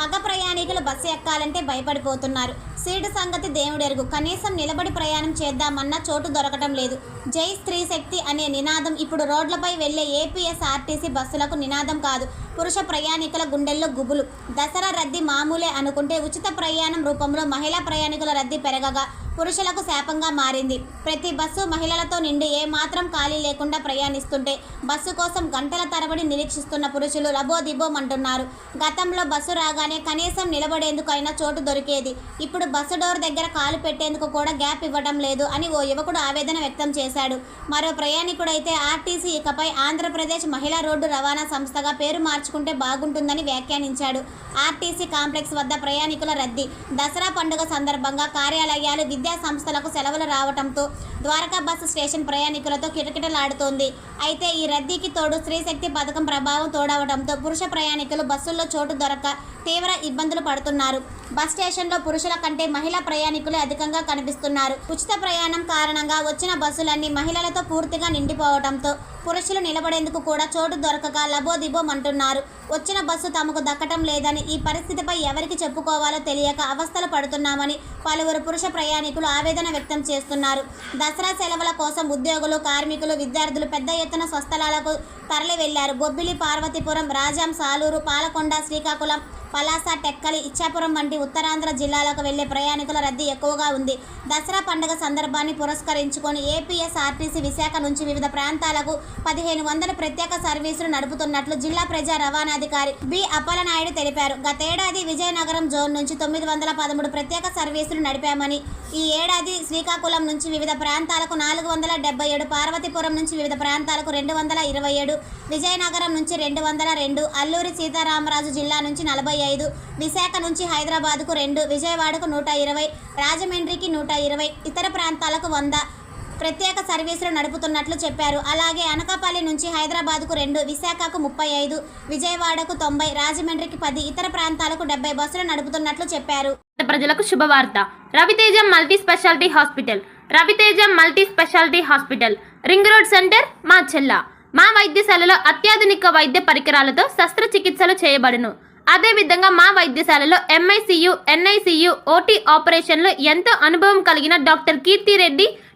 మగ ప్రయాణికులు బస్సు ఎక్కాలంటే భయపడిపోతున్నారు. సీటు సంగతి దేవుడెరుగు. కనీసం నిలబడి ప్రయాణం చేద్దామన్న చోటు దొరకటం లేదు. జై స్త్రీ శక్తి అనే నినాదం ఇప్పుడు రోడ్లపై వెళ్ళే ఏపీఎస్ఆర్టీసీ బస్సులకు నినాదం కాదు. పురుష ప్రయాణికుల గుండెల్లో గుబులు. దసరా రద్దీ మామూలే అనుకుంటే ఉచిత ప్రయాణం రూపంలో మహిళా ప్రయాణికుల రద్దీ పెరగగా. పురుషులకు శాపంగా మారింది. ప్రతి బస్సు మహిళలతో నిండి ఏమాత్రం ఖాళీ లేకుండా ప్రయాణిస్తుంటే బస్సు కోసం గంటల తరబడి నిరీక్షిస్తున్న పురుషులు లబోదిబోమంటున్నారు గతంలో బస్సు రాగానే కనీసం నిలబడేందుకు అయినా చోటు దొరికేది. ఇప్పుడు బస్సు డోర్ దగ్గర కాలు పెట్టేందుకు కూడా గ్యాప్ ఇవ్వడం లేదు అని ఓ యువకుడు ఆవేదన వ్యక్తం చేశాడు. మరో ప్రయాణికుడైతే ఆర్టీసీ ఇకపై ఆంధ్రప్రదేశ్ మహిళా రోడ్డు రవాణా సంస్థగా పేరు మార్చుకుంటే బాగుంటుందని వ్యాఖ్యానించాడు. ఆర్టీసీ కాంప్లెక్స్ వద్ద ప్రయాణికుల రద్దీ. దసరా పండుగ సందర్భంగా కార్యాలయాలు విద్యా సంస్థలకు సెలవులు రావడంతో ద్వారకా బస్సు స్టేషన్ ప్రయాణికులతో కిటకిటలాడుతోంది. అయితే ఈ రద్దీకి తోడు స్త్రీశక్తి పథకం ప్రభావం తోడవడంతో పురుష ప్రయాణికులు బస్సుల్లో చోటు దొరక తీవ్ర ఇబ్బందులు పడుతున్నారు. బస్ స్టేషన్లో పురుషుల కంటే మహిళా ప్రయాణికులే అధికంగా కనిపిస్తున్నారు. ఉచిత ప్రయాణం కారణంగా వచ్చిన బస్సులన్నీ మహిళలతో పూర్తిగా నిండిపోవడంతో పురుషులు నిలబడేందుకు కూడా చోటు దొరకక లబోదిబోమంటున్నారు వచ్చిన బస్సు తమకు దక్కటం లేదని ఈ పరిస్థితిపై ఎవరికి చెప్పుకోవాలో తెలియక అవస్థలు పడుతున్నామని పలువురు పురుష ప్రయాణికులు ఆవేదన వ్యక్తం చేస్తున్నారు. దసరా సెలవుల కోసం ఉద్యోగులు కార్మికులు విద్యార్థులు పెద్ద ఎత్తున స్వస్థలాలకు తరలి వెళ్ళారు బొబ్బిలి పార్వతీపురం రాజాం సాలూరు పాలకొండ శ్రీకాకుళం పలాస టెక్కలి ఇచ్చాపురం వంటి ఉత్తరాంధ్ర జిల్లాలకు వెళ్ళే ప్రయాణికుల రద్దీ ఎక్కువగా ఉంది. దసరా పండుగ సందర్భాన్ని పురస్కరించుకొని ఏపీఎస్ఆర్టీసీ విశాఖ నుంచి వివిధ ప్రాంతాలకు పదిహేను వందల ప్రత్యేక సర్వీసులు నడుపుతున్నట్లు జిల్లా ప్రజా రవాణాధికారి బి అప్పలనాయుడు తెలిపారు. గతేడాది విజయనగరం జోన్ నుంచి తొమ్మిది వందల పదమూడు ప్రత్యేక సర్వీసులు నడిపామని ఈ ఏడాది శ్రీకాకుళం నుంచి వివిధ ప్రాంతాలకు నాలుగు వందల డెబ్బై ఏడు పార్వతీపురం నుంచి వివిధ ప్రాంతాలకు రెండు వందల ఇరవై ఏడు విజయనగరం నుంచి రెండు వందల రెండు అల్లూరి సీతారామరాజు జిల్లా నుంచి నలభై ఐదు విశాఖ నుంచి హైదరాబాద్కు రెండు విజయవాడకు నూట ఇరవై రాజమండ్రికి నూట ఇరవై ఇతర ప్రాంతాలకు వంద ప్రత్యేక సర్వీసులు నడుపుతున్నట్లు చెప్పారు. అలాగే అనకాపల్లి నుంచి హైదరాబాద్కు రెండు విశాఖకు ముప్పై ఐదు విజయవాడకు తొంభై రాజమండ్రికి పది ఇతర ప్రాంతాలకు డెబ్బై బస్సులు నడుపుతున్నట్లు చెప్పారు. ప్రజలకు శుభవార్త. Ravitejam multi speciality hospital. Ravitejam multi speciality hospital. Ring road centre మా చెల్ల. మా వైద్యశాలలో అత్యాధునిక వైద్య పరికరాలతో శస్త్రచికిత్సలు చేయబడును. అదేవిధంగా మా వైద్యశాలలో ఎంఐసియు ఎన్ఐసియు ఓటీ ఆపరేషన్లో ఎంతో అనుభవం కలిగిన doctor Keerthi Reddy